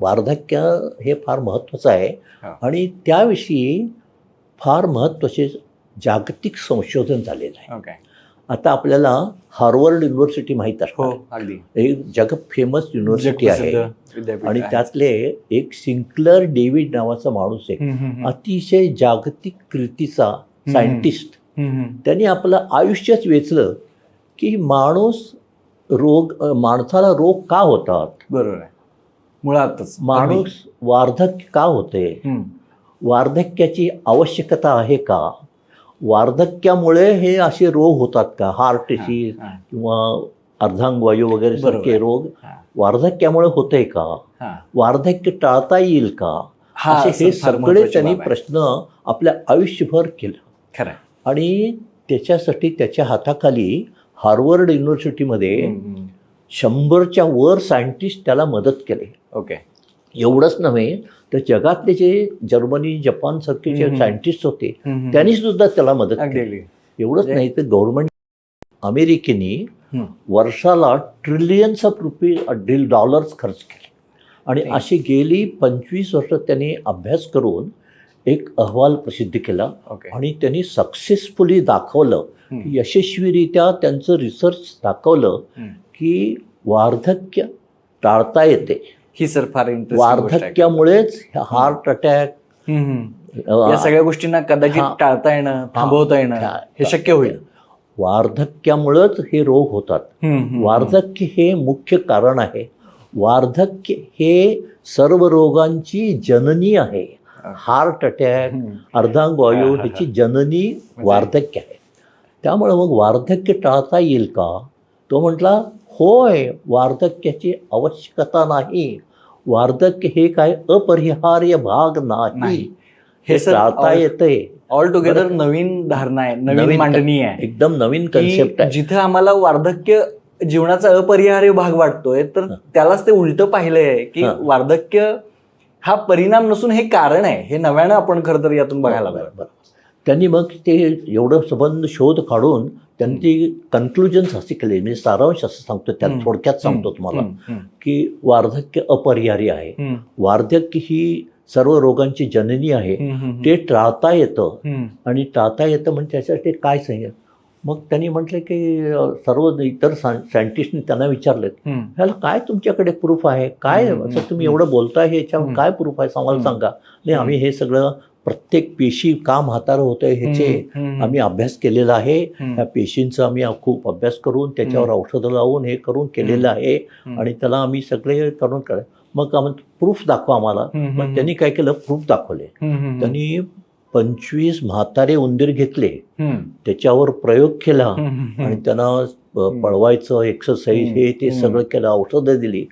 वार्धक्य हे फार महत्त्वाचं आहे. आणि त्याविषयी फार महत्त्वाचे जागतिक संशोधन झालेलं आहे. आता आपल्याला हार्वर्ड युनिव्हर्सिटी माहीत हो असणार. अगदी. एक जग फेमस युनिव्हर्सिटी आहे. आणि. त्यातले एक सिंक्लर डेव्हिड नावाचा माणूस आहे. अतिशय जागतिक कीर्तीचा सायंटिस्ट. त्यांनी आपलं आयुष्यच वेचलं की माणूस रोग माणसाला रोग का होतात? बरोबर आहे. मुळातच माणूस वार्धक्य का होते. वार्धक्याची आवश्यकता आहे का वार्धक्यामुळे हे असे रोग होतात का हार्ट डिसीज किंवा अर्धांगवायू वगैरे सारखे. रोग वार्धक्यामुळे होते का. वार्धक्य टाळता येईल का हा असे हे सगळे त्यांनी. प्रश्न आपल्या आयुष्यभर केलं खरं. आणि त्याच्यासाठी त्याच्या हाताखाली हार्वर्ड युनिव्हर्सिटीमध्ये. शंभरच्या वर सायंटिस्ट त्याला मदत केले ओके एवढंच नव्हे तर जगातले जे जर्मनी जपान सारखे जे. सायंटिस्ट होते. त्यांनी सुद्धा त्याला मदत केली एवढंच नाही तर गव्हर्नमेंट अमेरिकेने. वर्षाला ट्रिलियन्स ऑफ रुपीज डॉलर्स खर्च केले आणि. अशी गेली पंचवीस वर्ष त्यांनी अभ्यास करून एक अहवाल प्रसिद्ध केला ओके आणि त्यांनी सक्सेसफुली दाखवलं हम्म. की यशस्वीरित्या त्यांचं रिसर्च दाखवलं हम्म. की वार्धक्य टाळता येते ही सर फार वार्धक्यामुळेच हार्ट अटॅक या सगळ्या गोष्टींना कदाचित. टाळता येणं थांबवता येणं हा. हे शक्य होईल वार्धक्यामुळेच हे रोग होतात हम्म, हम्म, वार्धक्य हे मुख्य कारण आहे वार्धक्य हे सर्व रोगांची जननी आहे. Heart attack. अर्धांगवायू. ह्याची जननी म्हणजे- वार्धक्य आहे त्यामुळे मग वार्धक्य टाळता येईल का तो म्हटला होय वार्धक्याची आवश्यकता नाही वार्धक्य हे काय अपरिहार्य भाग नाही. हे टाळता येते ऑल टुगेदर. नवीन धारणा आहे नवीन मांडणी आहे एकदम नवीन कन्सेप्ट आहे जिथं आम्हाला वार्धक्य जीवनाचा अपरिहार्य भाग वाटतोय तर. त्यालाच ते उलट पाहिलंय की. वार्धक्य हा परिणाम नसून हे कारण आहे. हे नव्यानं आपण खरं तर यातून बघायला बरं. त्यांनी मग ते एवढं संबंध शोध काढून त्यांची कन्क्लुजन्स असे केले. मी सारांश असं सांगतो त्यात. थोडक्यात सांगतो तुम्हाला की वार्धक्य अपरिहार्य आहे. वार्धक्य ही सर्व रोगांची जननी आहे. ते टाळता येतं आणि टाळता येतं म्हणजे त्याच्यासाठी काय सांगेल मग त्यांनी म्हटलं की सर्व इतर सायंटिस्टनी त्यांना विचारलं हम्म, ह्याला काय तुमच्याकडे प्रूफ आहे? काय असं तुम्ही. एवढं बोलताय याच्यावर. काय प्रूफ आहे? आम्हाला. सांगा. नाही आम्ही हे सगळं प्रत्येक पेशी का म्हातारं होतंय ह्याचे हम्म, हम्म, आम्ही अभ्यास केलेला आहे. ह्या पेशींचा आम्ही खूप अभ्यास करून त्याच्यावर औषधं लावून हे करून केलेलं आहे आणि त्याला आम्ही सगळे करून कर. मग प्रूफ दाखवा आम्हाला. मग त्यांनी काय केलं? प्रूफ दाखवले. त्यांनी पंचवीस म्हातारे उंदीर घेतले. त्याच्यावर प्रयोग केला आणि त्यांना पळवायचं एक्सरसाइज. हे ते. सगळं केलं औषधं दिली.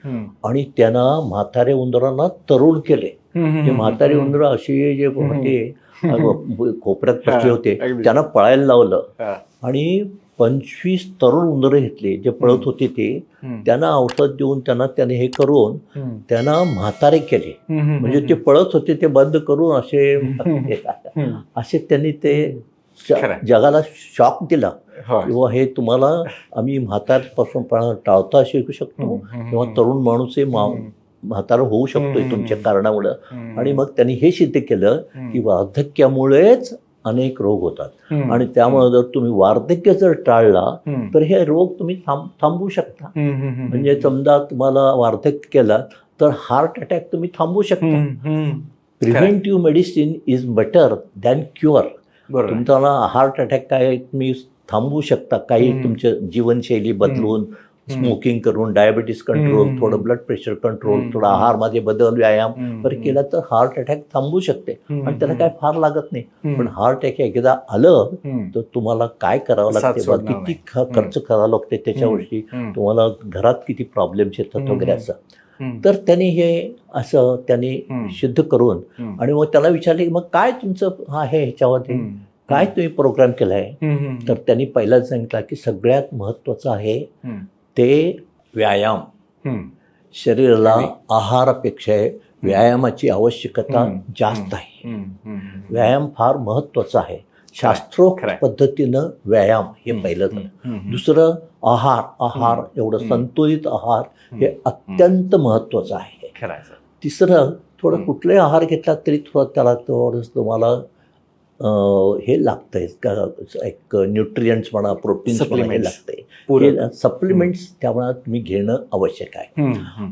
आणि त्यांना म्हातारे उंदरांना तरुण केले. ते म्हातारे उंदर असे जे. होते कोपऱ्यात बसले होते. त्यांना पळायला लावलं. आणि पंचवीस तरुण उंदरं घेतले. जे पळत. होते ते त्यांना औषध देऊन त्यांना त्याने हे करून त्यांना म्हातारे केले. म्हणजे ते पळत होते ते बंद करून असे असे त्यांनी ते. जगाला शॉक दिला. किंवा हे तुम्हाला आम्ही म्हातारपासून टाळता शिकू शकतो. किंवा तरुण माणूस हे म्हातारा होऊ शकतोय. तुमच्या कारणामुळं. आणि मग त्यांनी हे सिद्ध केलं की वार्धक्यामुळेच अनेक रोग होतात. आणि त्यामुळे जर तुम्ही वार्धक्य जर टाळला तर हे रोग तुम्ही थांब थांबवू शकता. म्हणजे समजा तुम्हाला वार्धक्य केला तर हार्ट अटॅक तुम्ही थांबवू शकता. Preventive medicine is better than cure तुमचा हार्ट अटॅक काय तुम्ही थांबवू शकता. काही हम्म. तुमचं जीवनशैली बदलून स्मोकिंग करून डायबिटीस कंट्रोल. थोडं ब्लड प्रेशर कंट्रोल. थोडा आहारमध्ये बदल व्यायाम वगैरे केला तर हार्ट अटॅक थांबवू शकते. आणि त्याला काय फार लागत नाही. पण हार्ट अटॅक एकदा आलं तर तुम्हाला काय करावं लागते? किती खर्च करावा लागते त्याच्यावरती तुम्हाला घरात किती प्रॉब्लेम्स येतात. वगैरे असं. तर त्यांनी हे असं त्यांनी. सिद्ध करून आणि मग त्याला विचारले की मग काय तुमचं हा आहे ह्याच्यावरती? काय तुम्ही प्रोग्राम केलाय? तर त्यांनी पहिलाच सांगितलं की सगळ्यात महत्त्वाचं आहे ते व्यायाम शरीराला. आहारापेक्षा व्यायामाची आवश्यकता. जास्त आहे व्यायाम फार महत्त्वाचा आहे. शास्त्रोक्त पद्धतीनं व्यायाम हे पहिलं दुसरं आहार आहार. एवढं. संतुलित आहार हे. अत्यंत महत्त्वाचं आहे. तिसरं थोडं. कुठलाही आहार घेतला तरी थोडं त्याला तुम्हाला हे लागतंय. का एक न्यूट्रियंट्स म्हणा प्रोटीन्स म्हणा हे. लागतंय. सप्लिमेंट्स त्यामुळे तुम्ही घेणं आवश्यक आहे.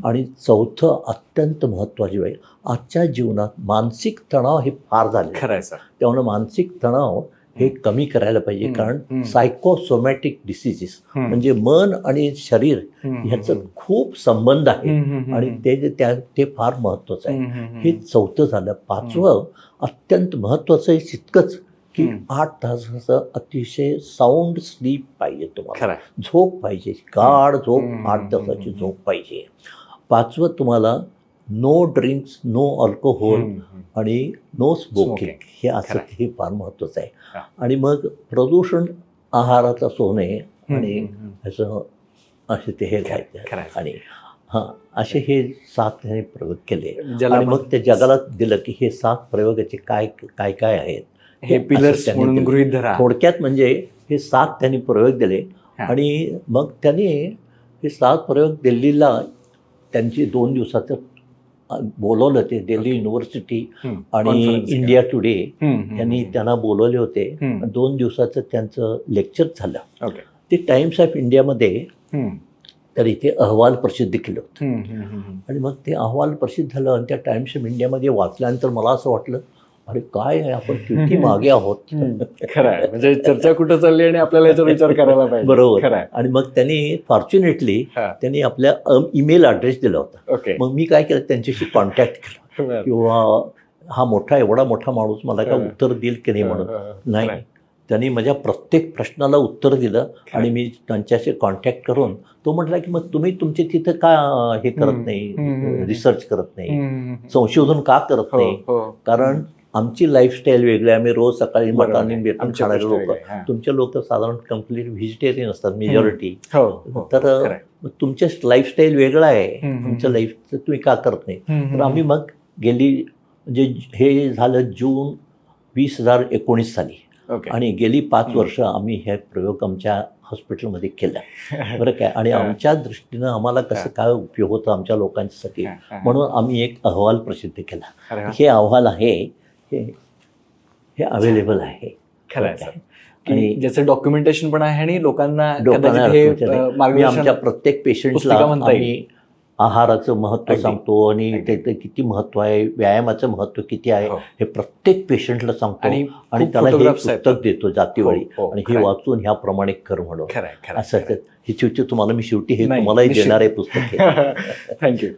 आणि चौथं अत्यंत महत्त्वाची बाई आजच्या जीवनात मानसिक तणाव हे फार झाले खरं त्यामुळे मानसिक तणाव हे कमी करायला पाहिजे कारण. Psychosomatic diseases. म्हणजे मन आणि शरीर ह्याचं खूप संबंध आहे आणि. ते त्या ते फार महत्त्वाचं आहे. हे चौथं झालं पाचवं अत्यंत महत्त्वाचं आहे तितकंच की. आठ तासाचं अतिशय साऊंड स्लीप पाहिजे तुम्हाला. झोप पाहिजे गाढ झोप. आठ तासाची झोप पाहिजे पाचवं तुम्हाला नो ड्रिंक्स नो अल्कोहोल. आणि नो स्मोकिंग. हे असं हे फार महत्त्वाचं आहे. आणि मग प्रदूषण आहाराचा सोने आणि. ह्याचं असे ते हे. आणि हां असे हे सात त्याने प्रयोग केले आणि मग ते जगाला दिलं की हे सात प्रयोगाचे काय काय काय आहेत हे पिलर्स. गृहित धरा थोडक्यात म्हणजे हे सात त्यांनी प्रयोग दिले. आणि मग त्यांनी हे सात प्रयोग दिल्लीला त्यांची दोन दिवसाचं बोलवलं ते दिल्ली युनिव्हर्सिटी. आणि इंडिया टुडे यांनी. त्यांना बोलवले होते. दोन दिवसाचं त्यांचं लेक्चर झालं ते टाइम्स ऑफ इंडियामध्ये. तर इथे अहवाल प्रसिद्ध केलं होतं. आणि मग ते अहवाल प्रसिद्ध झालं आणि त्या टाइम्स ऑफ इंडियामध्ये वाचल्यानंतर मला असं वाटलं अरे काय आहे आपण किती मागे आहोत खरं आहे म्हणजे चर्चा कुठं चालली आणि आपल्याला याच्यावर विचार करायला पाहिजे बरोबर आणि मग त्यांनी फॉर्च्युनेटली. त्यांनी आपल्या ईमेल ॲड्रेस दिला होता मग मी काय केलं त्यांच्याशी कॉन्टॅक्ट केला. किंवा हा मोठा एवढा मोठा माणूस मला काय. उत्तर देईल की नाही म्हणून. नाही. त्यांनी माझ्या प्रत्येक प्रश्नाला उत्तर दिलं आणि मी त्यांच्याशी कॉन्टॅक्ट करून तो म्हटला की मग तुम्ही तुमचे तिथं का हे करत नाही. रिसर्च करत नाही. संशोधन का करत हो, नाही हो. कारण आमची लाईफस्टाईल वेगळी आहे. आम्ही रोज सकाळी आमच्या खाणारे लोक. तुमचे लोक साधारण कंप्लीट व्हेजिटेरियन असतात मेजॉरिटी हो, हो. तर खरं आहे. मग तुमचे लाईफस्टाईल वेगळं आहे हम्म, हम्म, तुमचं हम्म. लाईफ तुम्ही का करत नाही तर. आम्ही मग गेली म्हणजे हे झालं जून वीस हजार एकोणीस साली आणि गेली पाच. वर्ष आम्ही हे प्रयोग आमच्या हॉस्पिटलमध्ये केला बरं काय आणि. आमच्या दृष्टीनं आम्हाला कसं. काय उपयोग होतो आमच्या लोकांसाठी. म्हणून आम्ही एक अहवाल प्रसिद्ध केला. हे अहवाल आहे हे हे अवेलेबल आहे खरं आणि ज्याचं डॉक्युमेंटेशन पण आहे आणि लोकांना आमच्या प्रत्येक पेशंटला. आम्ही आहाराचं महत्त्व अगदी. सांगतो आणि. त्याचं किती महत्त्व आहे व्यायामाचं महत्त्व किती आहे हो. हे प्रत्येक पेशंटला सांगतो आणि त्याला हे. पुस्तक देतो जातीवाडी हो, हो, आणि हे. वाचून ह्याप्रमाणे कर म्हणून असं. हे शेवटी तुम्हाला मी शेवटी हे तुम्हालाही. देणार आहे पुस्तक. थँक्यू